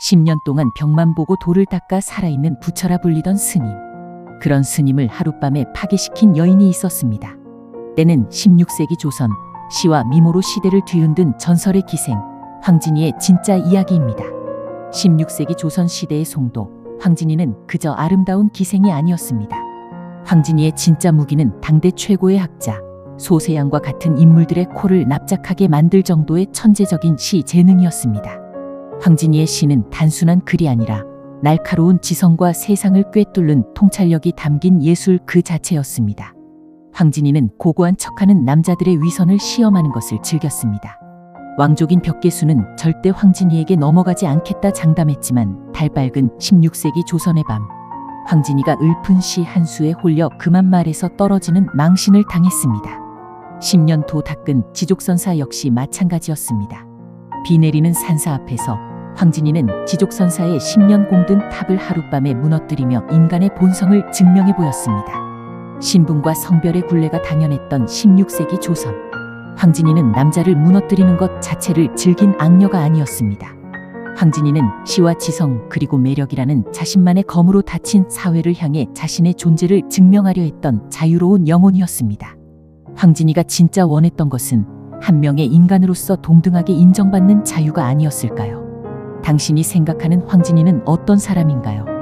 10년 동안 벽만 보고 돌을 닦아 살아있는 부처라 불리던 스님. 그런 스님을 하룻밤에 파괴시킨 여인이 있었습니다. 때는 16세기 조선 시와 미모로 시대를 뒤흔든 전설의 기생 황진이의 진짜 이야기입니다. 16세기 조선 시대의 송도 황진이는 그저 아름다운 기생이 아니었습니다. 황진이의 진짜 무기는 당대 최고의 학자 소세양과 같은 인물들의 코를 납작하게 만들 정도의 천재적인 시 재능이었습니다. 황진이의 시는 단순한 글이 아니라 날카로운 지성과 세상을 꿰뚫는 통찰력이 담긴 예술 그 자체였습니다. 황진이는 고고한 척하는 남자들의 위선을 시험하는 것을 즐겼습니다. 왕족인 벽계수는 절대 황진이에게 넘어가지 않겠다 장담했지만 달밝은 16세기 조선의 밤 황진이가 읊은 시 한 수에 홀려 그만 말에서 떨어지는 망신을 당했습니다. 10년 도 닦은 지족선사 역시 마찬가지였습니다. 비 내리는 산사 앞에서 황진이는 지족선사의 10년 공든 탑을 하룻밤에 무너뜨리며 인간의 본성을 증명해 보였습니다. 신분과 성별의 굴레가 당연했던 16세기 조선. 황진이는 남자를 무너뜨리는 것 자체를 즐긴 악녀가 아니었습니다. 황진이는 시와 지성 그리고 매력이라는 자신만의 검으로 닫힌 사회를 향해 자신의 존재를 증명하려 했던 자유로운 영혼이었습니다. 황진이가 진짜 원했던 것은 한 명의 인간으로서 동등하게 인정받는 자유가 아니었을까요? 당신이 생각하는 황진이는 어떤 사람인가요?